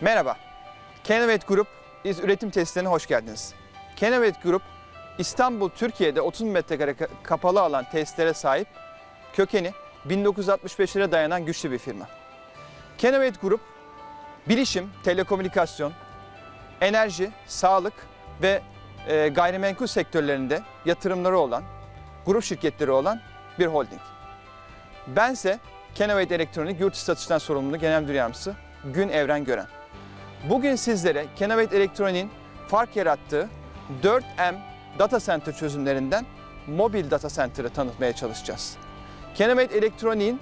Merhaba. Kenavet Grup İz üretim tesislerine hoş geldiniz. Kenavet Grup İstanbul, Türkiye'de 30 metrekare ka- kapalı alan tesislere sahip kökeni 1965'lere dayanan güçlü bir firma. Kenavet Grup bilişim, telekomünikasyon, enerji, sağlık ve e, gayrimenkul sektörlerinde yatırımları olan, grup şirketleri olan bir holding. Bense Kenavet Elektronik yurt satıştan sorumlu genel müdür yardımcısı Gün Evren Gören. Bugün sizlere Kenavet Elektronik'in fark yarattığı 4M data center çözümlerinden mobil data center'ı tanıtmaya çalışacağız. Kenavet Elektronik'in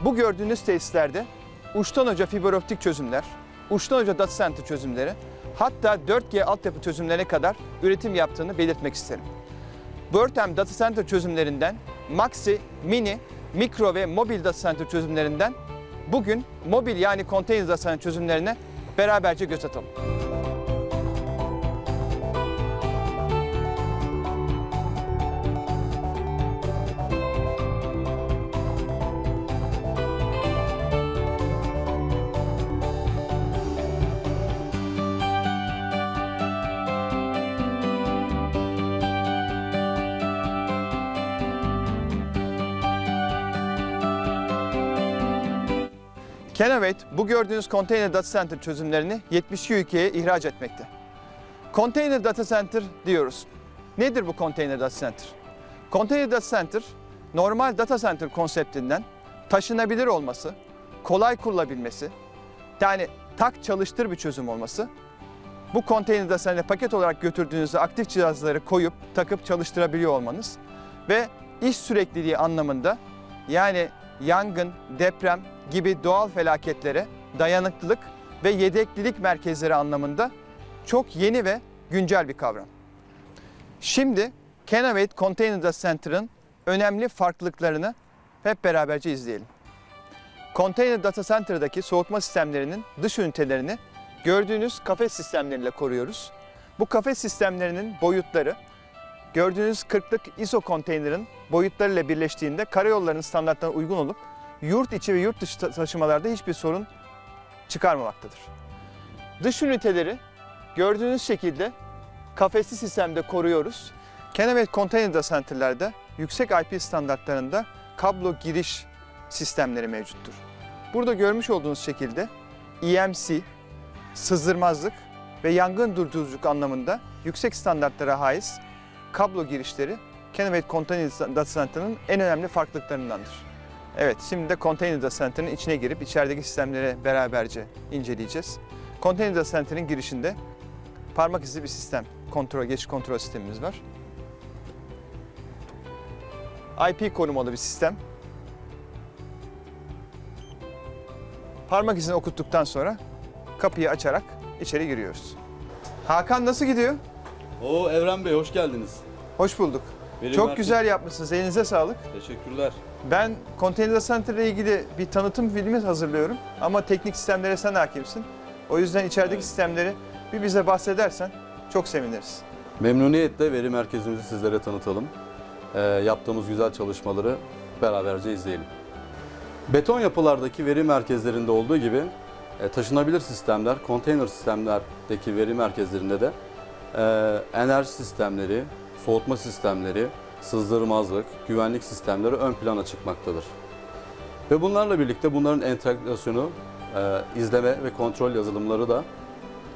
bu gördüğünüz tesislerde uçtan uca fiber optik çözümler, uçtan uca data center çözümleri, hatta 4G altyapı çözümlerine kadar üretim yaptığını belirtmek isterim. 4M Data Center çözümlerinden Maxi, Mini, Mikro ve Mobil Data Center çözümlerinden bugün mobil yani konteyner data center çözümlerine beraberce göz atalım. Kenavet bu gördüğünüz konteyner data center çözümlerini 72 ülkeye ihraç etmekte. Konteyner data center diyoruz. Nedir bu konteyner data center? Konteyner data center normal data center konseptinden taşınabilir olması, kolay kurulabilmesi, yani tak çalıştır bir çözüm olması. Bu konteyner data center paket olarak götürdüğünüzde aktif cihazları koyup takıp çalıştırabiliyor olmanız ve iş sürekliliği anlamında yani yangın, deprem gibi doğal felaketlere dayanıklılık ve yedeklilik merkezleri anlamında çok yeni ve güncel bir kavram. Şimdi Kenavate Container Data Center'ın önemli farklılıklarını hep beraberce izleyelim. Container Data Center'daki soğutma sistemlerinin dış ünitelerini gördüğünüz kafes sistemleriyle koruyoruz. Bu kafes sistemlerinin boyutları gördüğünüz 40'lık ISO konteynerin boyutlarıyla birleştiğinde karayollarının standartlarına uygun olup yurt içi ve yurt dışı ta- taşımalarda hiçbir sorun çıkarmamaktadır. Dış üniteleri gördüğünüz şekilde kafesli sistemde koruyoruz. Kenavet konteyner data center'larda yüksek IP standartlarında kablo giriş sistemleri mevcuttur. Burada görmüş olduğunuz şekilde EMC, sızdırmazlık ve yangın durduruculuk anlamında yüksek standartlara haiz kablo girişleri Kenavet Container Data Center'ın en önemli farklılıklarındandır. Evet, şimdi de Container Data Center'ın içine girip içerideki sistemleri beraberce inceleyeceğiz. Container Data Center'ın girişinde parmak izi bir sistem, kontrol, geçiş kontrol sistemimiz var. IP korumalı bir sistem. Parmak izini okuttuktan sonra kapıyı açarak içeri giriyoruz. Hakan nasıl gidiyor? Oo Evren Bey hoş geldiniz. Hoş bulduk. Verim Çok Merkezi- güzel yapmışsınız. Elinize sağlık. Teşekkürler. Ben Container Center ile ilgili bir tanıtım filmi hazırlıyorum ama teknik sistemlere sen hakimsin. O yüzden içerideki sistemleri bir bize bahsedersen çok seviniriz. Memnuniyetle veri merkezimizi sizlere tanıtalım. Ee, yaptığımız güzel çalışmaları beraberce izleyelim. Beton yapılardaki veri merkezlerinde olduğu gibi e, taşınabilir sistemler, konteyner sistemlerdeki veri merkezlerinde de e, enerji sistemleri, soğutma sistemleri, sızdırmazlık, güvenlik sistemleri ön plana çıkmaktadır. Ve bunlarla birlikte bunların entegrasyonu, e, izleme ve kontrol yazılımları da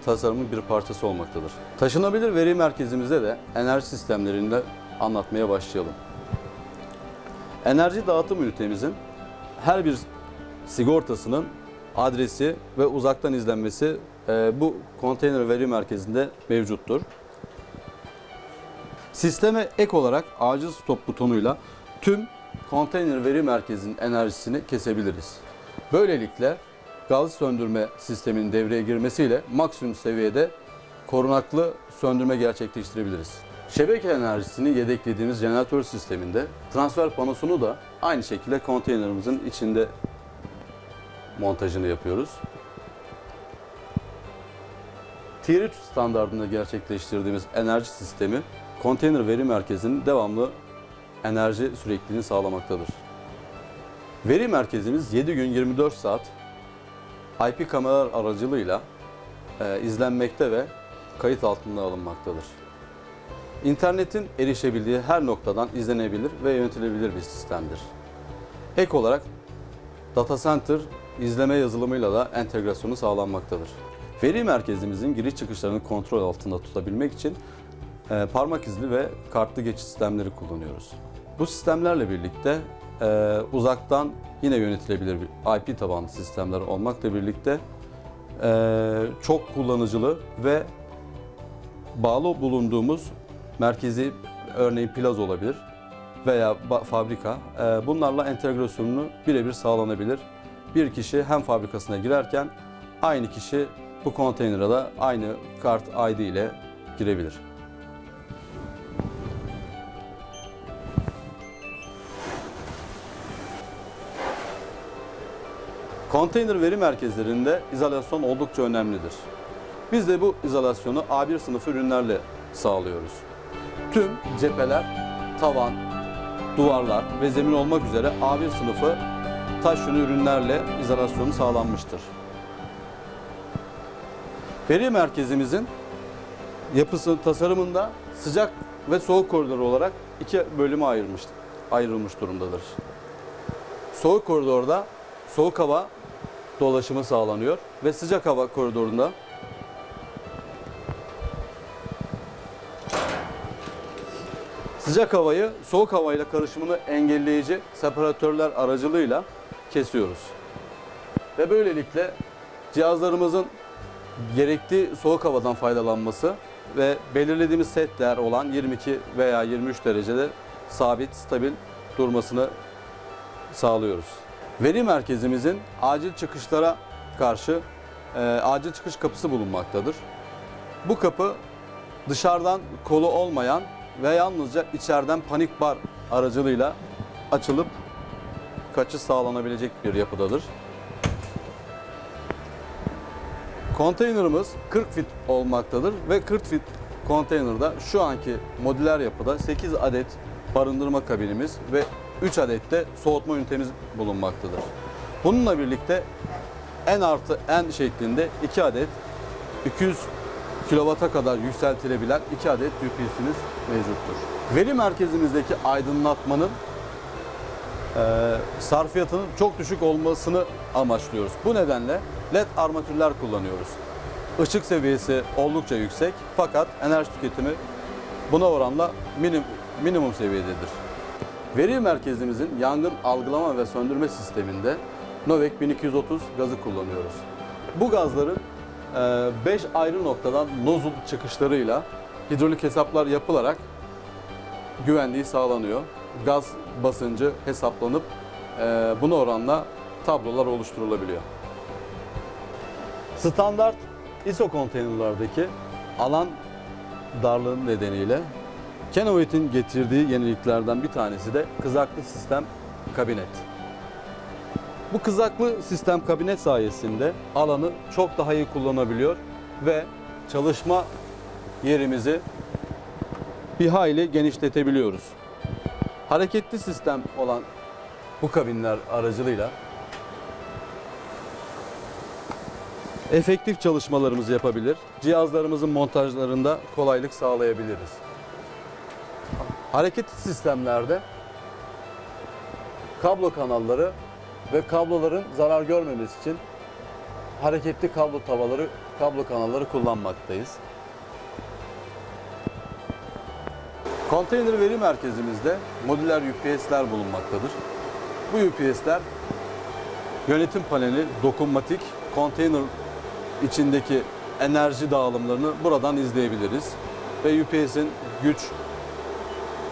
tasarımın bir parçası olmaktadır. Taşınabilir veri merkezimizde de enerji sistemlerini de anlatmaya başlayalım. Enerji dağıtım ünitemizin her bir sigortasının adresi ve uzaktan izlenmesi e, bu konteyner veri merkezinde mevcuttur. Sisteme ek olarak acil stop butonuyla tüm konteyner veri merkezinin enerjisini kesebiliriz. Böylelikle gaz söndürme sisteminin devreye girmesiyle maksimum seviyede korunaklı söndürme gerçekleştirebiliriz. Şebeke enerjisini yedeklediğimiz jeneratör sisteminde transfer panosunu da aynı şekilde konteynerimizin içinde montajını yapıyoruz. Tier 3 standartında gerçekleştirdiğimiz enerji sistemi konteyner veri merkezinin devamlı enerji sürekliliğini sağlamaktadır. Veri merkezimiz 7 gün 24 saat IP kameralar aracılığıyla e, izlenmekte ve kayıt altına alınmaktadır. İnternetin erişebildiği her noktadan izlenebilir ve yönetilebilir bir sistemdir. Ek olarak Data Center izleme yazılımıyla da entegrasyonu sağlanmaktadır. Veri merkezimizin giriş çıkışlarını kontrol altında tutabilmek için e, parmak izli ve kartlı geçiş sistemleri kullanıyoruz. Bu sistemlerle birlikte e, uzaktan yine yönetilebilir bir IP tabanlı sistemler olmakla birlikte e, çok kullanıcılı ve bağlı bulunduğumuz merkezi örneğin plaz olabilir veya fabrika e, bunlarla entegrasyonunu birebir sağlanabilir. Bir kişi hem fabrikasına girerken aynı kişi bu konteynere de aynı kart ID ile girebilir. Konteyner veri merkezlerinde izolasyon oldukça önemlidir. Biz de bu izolasyonu A1 sınıfı ürünlerle sağlıyoruz. Tüm cepheler, tavan, duvarlar ve zemin olmak üzere A1 sınıfı taş yünü ürünlerle izolasyonu sağlanmıştır. Veri merkezimizin yapısı tasarımında sıcak ve soğuk koridoru olarak iki bölüme ayırmış, ayrılmış durumdadır. Soğuk koridorda soğuk hava dolaşımı sağlanıyor ve sıcak hava koridorunda sıcak havayı soğuk havayla karışımını engelleyici separatörler aracılığıyla kesiyoruz. Ve böylelikle cihazlarımızın gerektiği soğuk havadan faydalanması ve belirlediğimiz set değer olan 22 veya 23 derecede sabit, stabil durmasını sağlıyoruz. Veri merkezimizin acil çıkışlara karşı e, acil çıkış kapısı bulunmaktadır. Bu kapı dışarıdan kolu olmayan ve yalnızca içeriden panik bar aracılığıyla açılıp kaçış sağlanabilecek bir yapıdadır. Konteynerımız 40 fit olmaktadır ve 40 fit konteynerda şu anki modüler yapıda 8 adet barındırma kabinimiz ve 3 adet de soğutma ünitemiz bulunmaktadır. Bununla birlikte en artı en şeklinde 2 adet 200 kilovata kadar yükseltilebilen 2 adet UPS'imiz mevcuttur. Veri merkezimizdeki aydınlatmanın e, sarfiyatının çok düşük olmasını amaçlıyoruz. Bu nedenle LED armatürler kullanıyoruz. Işık seviyesi oldukça yüksek fakat enerji tüketimi buna oranla minim, minimum seviyededir. Veri merkezimizin yangın algılama ve söndürme sisteminde Novec 1230 gazı kullanıyoruz. Bu gazların 5 ayrı noktadan nozul çıkışlarıyla hidrolik hesaplar yapılarak güvenliği sağlanıyor. Gaz basıncı hesaplanıp e, buna oranla tablolar oluşturulabiliyor. Standart ISO konteynerlardaki alan darlığı nedeniyle Kenovit'in getirdiği yeniliklerden bir tanesi de kızaklı sistem kabinet. Bu kızaklı sistem kabinet sayesinde alanı çok daha iyi kullanabiliyor ve çalışma yerimizi bir hayli genişletebiliyoruz. Hareketli sistem olan bu kabinler aracılığıyla efektif çalışmalarımızı yapabilir, cihazlarımızın montajlarında kolaylık sağlayabiliriz. Hareketli sistemlerde kablo kanalları ve kabloların zarar görmemesi için hareketli kablo tavaları, kablo kanalları kullanmaktayız. Konteyner veri merkezimizde modüler UPS'ler bulunmaktadır. Bu UPS'ler yönetim paneli, dokunmatik, konteyner içindeki enerji dağılımlarını buradan izleyebiliriz. Ve UPS'in güç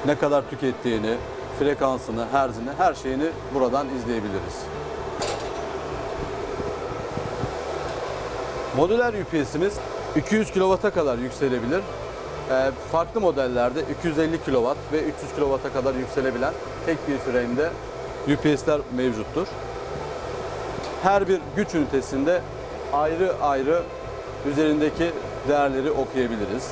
ne kadar tükettiğini, frekansını, herzini, her şeyini buradan izleyebiliriz. Modüler UPS'imiz 200 kW'a kadar yükselebilir. Ee, farklı modellerde 250 kW ve 300 kW'a kadar yükselebilen tek bir frame'de UPS'ler mevcuttur. Her bir güç ünitesinde ayrı ayrı üzerindeki değerleri okuyabiliriz.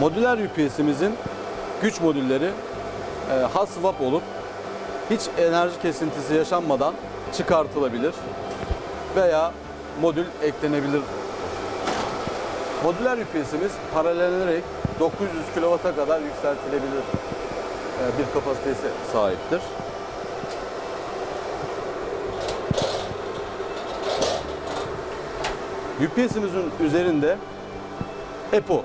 Modüler UPS'imizin güç modülleri e, hot swap olup hiç enerji kesintisi yaşanmadan çıkartılabilir veya modül eklenebilir. Modüler UPS'imiz paralellenerek 900 kW'a kadar yükseltilebilir e, bir kapasitesi sahiptir. UPS'imizin üzerinde EPO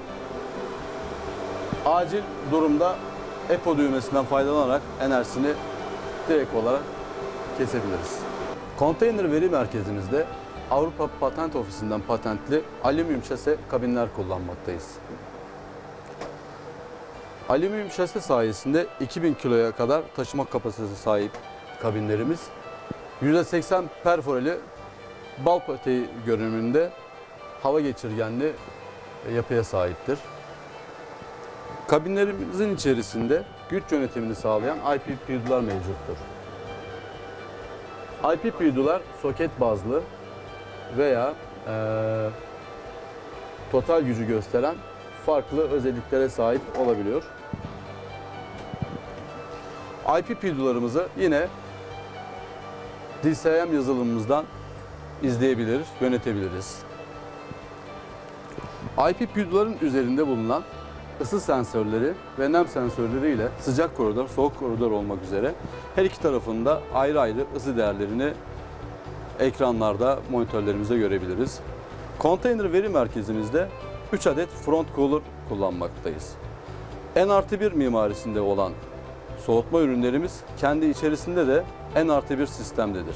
acil durumda EPO düğmesinden faydalanarak enerjisini direkt olarak kesebiliriz. Konteyner veri merkezimizde Avrupa Patent Ofisi'nden patentli alüminyum şase kabinler kullanmaktayız. Alüminyum şase sayesinde 2000 kiloya kadar taşıma kapasitesi sahip kabinlerimiz %80 perforeli bal peteği görünümünde hava geçirgenli yapıya sahiptir. Kabinlerimizin içerisinde güç yönetimini sağlayan IPP uydular mevcuttur. IPP uydular soket bazlı veya eee, total gücü gösteren farklı özelliklere sahip olabiliyor. IPP uydularımızı yine DCM yazılımımızdan izleyebilir, yönetebiliriz. IPP uyduların üzerinde bulunan ısı sensörleri ve nem sensörleri ile sıcak koridor, soğuk koridor olmak üzere her iki tarafında ayrı ayrı ısı değerlerini ekranlarda, monitörlerimizde görebiliriz. Konteyner veri merkezimizde 3 adet front cooler kullanmaktayız. N artı 1 mimarisinde olan soğutma ürünlerimiz kendi içerisinde de N artı 1 sistemdedir.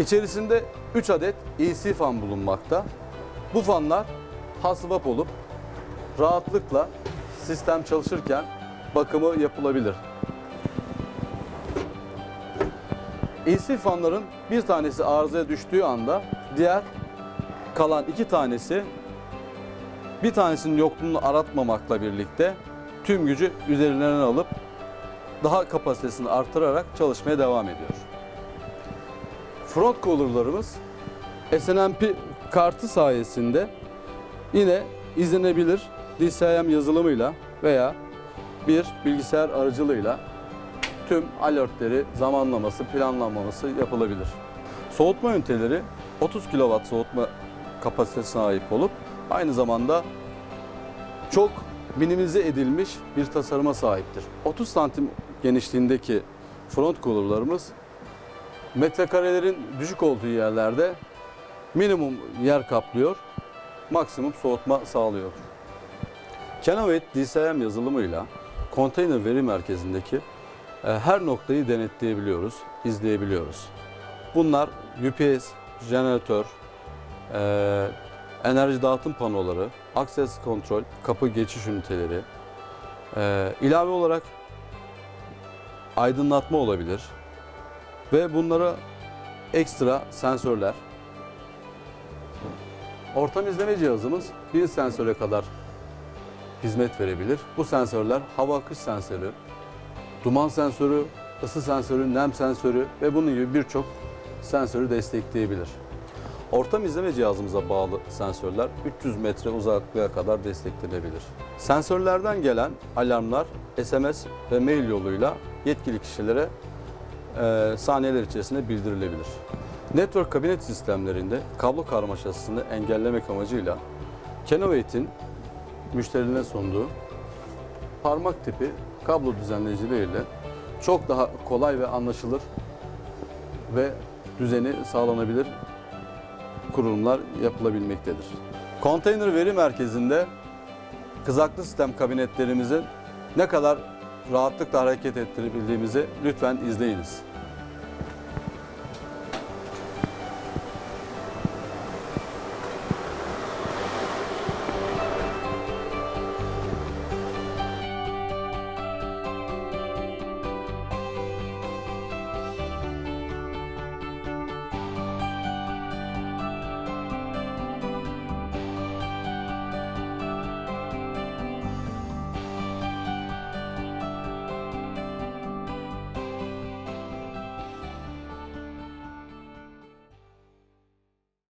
İçerisinde 3 adet EC fan bulunmakta. Bu fanlar hasvap olup rahatlıkla sistem çalışırken bakımı yapılabilir. AC fanların bir tanesi arızaya düştüğü anda diğer kalan iki tanesi bir tanesinin yokluğunu aratmamakla birlikte tüm gücü üzerinden alıp daha kapasitesini artırarak çalışmaya devam ediyor. Front cooler'larımız SNMP kartı sayesinde yine izlenebilir DCIM yazılımıyla veya bir bilgisayar aracılığıyla tüm alertleri zamanlaması, planlanması yapılabilir. Soğutma üniteleri 30 kW soğutma kapasitesine sahip olup aynı zamanda çok minimize edilmiş bir tasarıma sahiptir. 30 santim genişliğindeki front cooler'larımız metrekarelerin düşük olduğu yerlerde minimum yer kaplıyor, maksimum soğutma sağlıyor. Canavate DCM yazılımıyla konteyner veri merkezindeki e, her noktayı denetleyebiliyoruz, izleyebiliyoruz. Bunlar UPS, jeneratör, e, enerji dağıtım panoları, access kontrol, kapı geçiş üniteleri, e, ilave olarak aydınlatma olabilir ve bunlara ekstra sensörler. Ortam izleme cihazımız bir sensöre kadar hizmet verebilir. Bu sensörler hava akış sensörü, duman sensörü, ısı sensörü, nem sensörü ve bunun gibi birçok sensörü destekleyebilir. Ortam izleme cihazımıza bağlı sensörler 300 metre uzaklığa kadar desteklenebilir. Sensörlerden gelen alarmlar SMS ve mail yoluyla yetkili kişilere e, saniyeler içerisinde bildirilebilir. Network kabinet sistemlerinde kablo karmaşasını engellemek amacıyla Canovate'in müşterilerine sunduğu parmak tipi kablo düzenleyicileriyle çok daha kolay ve anlaşılır ve düzeni sağlanabilir kurulumlar yapılabilmektedir. Konteyner veri merkezinde kızaklı sistem kabinetlerimizin ne kadar rahatlıkla hareket ettirebildiğimizi lütfen izleyiniz.